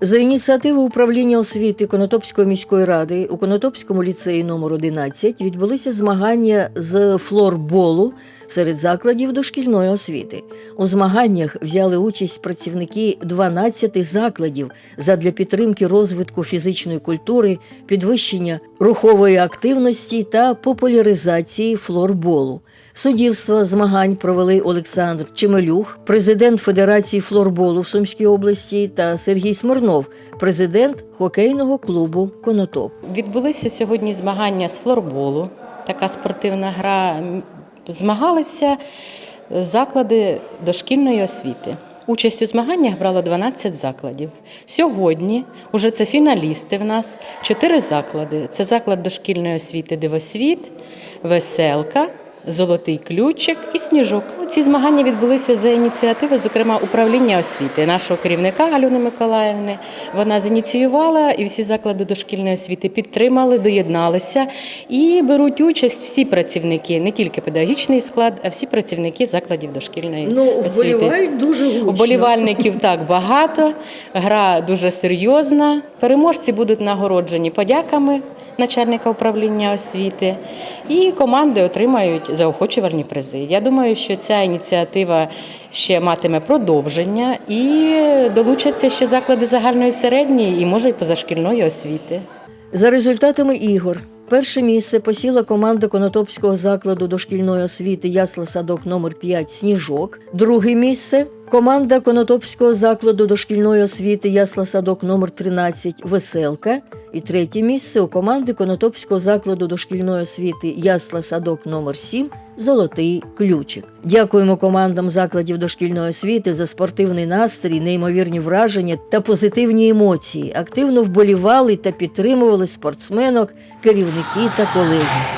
За ініціативи управління освіти Конотопської міської ради у Конотопському ліцеї номер 11 відбулися змагання з флорболу серед закладів дошкільної освіти. У змаганнях взяли участь працівники 12 закладів задля підтримки розвитку фізичної культури, підвищення рухової активності та популяризації флорболу. Суддівство змагань провели Олександр Чемелюх, президент Федерації флорболу в Сумській області, та Сергій Смирнов, президент хокейного клубу Конотоп. Відбулися сьогодні змагання з флорболу, така спортивна гра. Змагалися заклади дошкільної освіти. Участь у змаганнях брало 12 закладів. Сьогодні уже це фіналісти в нас, чотири заклади. Це заклад дошкільної освіти Дивосвіт, Веселка, Золотий ключик і сніжок. Ці змагання відбулися за ініціативи, зокрема, управління освіти, нашого керівника Альони Миколаївни. Вона зініціювала і всі заклади дошкільної освіти підтримали, доєдналися і беруть участь всі працівники, не тільки педагогічний склад, а всі працівники закладів дошкільної освіти. Ну, дуже гучно. Уболівальників так багато, гра дуже серйозна. Переможці будуть нагороджені подяками начальника управління освіти, і команди отримають заохочувальні призи. Я думаю, що ця ініціатива ще матиме продовження і долучаться ще заклади загальної середньої і може й позашкільної освіти. За результатами ігор. Перше місце посіла команда Конотопського закладу дошкільної освіти Ясла Садок номер 5 Сніжок. Друге місце команда Конотопського закладу дошкільної освіти Ясла Садок номер 13 Веселка. І третє місце у команди Конотопського закладу дошкільної освіти Ясла Садок номер 7 Золотий ключик. Дякуємо командам закладів дошкільної освіти за спортивний настрій, неймовірні враження та позитивні емоції. Активно вболівали та підтримували спортсменок, керівники та колеги.